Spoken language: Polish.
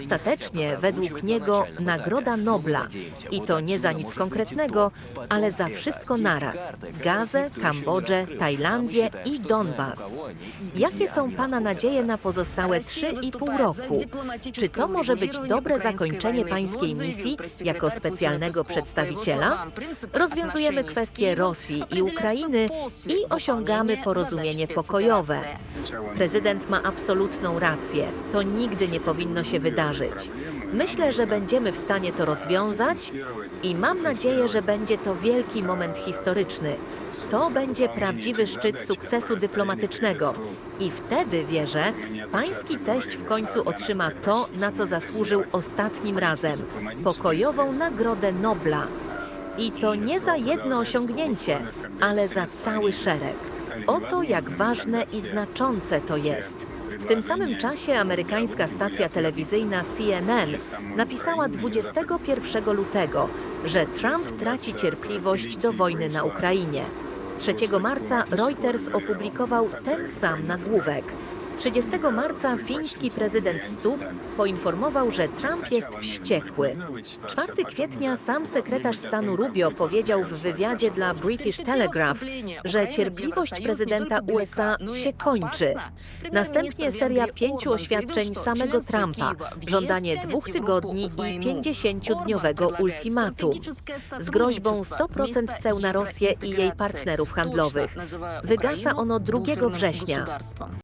ostatecznie, według niego, Nagroda Nobla. I to nie za nic konkretnego, ale za wszystko naraz. Gazę, Kambodżę, Tajlandię i Donbas. Jakie są Pana nadzieje na pozostałe 3,5 roku? Czy to może być dobre zakończenie Pańskiej misji jako specjalnego przedstawiciela? Rozwiązujemy kwestie Rosji i Ukrainy i osiągamy porozumienie pokojowe. Prezydent ma absolutną rację. To nigdy nie powinno się wydarzyć. Myślę, że będziemy w stanie to rozwiązać i mam nadzieję, że będzie to wielki moment historyczny. To będzie prawdziwy szczyt sukcesu dyplomatycznego. I wtedy, wierzę, pański teść w końcu otrzyma to, na co zasłużył ostatnim razem pokojową Nagrodę Nobla. I to nie za jedno osiągnięcie, ale za cały szereg. Oto jak ważne i znaczące to jest. W tym samym czasie amerykańska stacja telewizyjna CNN napisała 21 lutego, że Trump traci cierpliwość do wojny na Ukrainie. 3 marca Reuters opublikował ten sam nagłówek. 30 marca fiński prezydent Stubb poinformował, że Trump jest wściekły. 4 kwietnia sam sekretarz stanu Rubio powiedział w wywiadzie dla British Telegraph, że cierpliwość prezydenta USA się kończy. Następnie seria pięciu oświadczeń samego Trumpa, żądanie dwóch tygodni i 50-dniowego ultimatum. Z groźbą 100% ceł na Rosję i jej partnerów handlowych. Wygasa ono 2 września.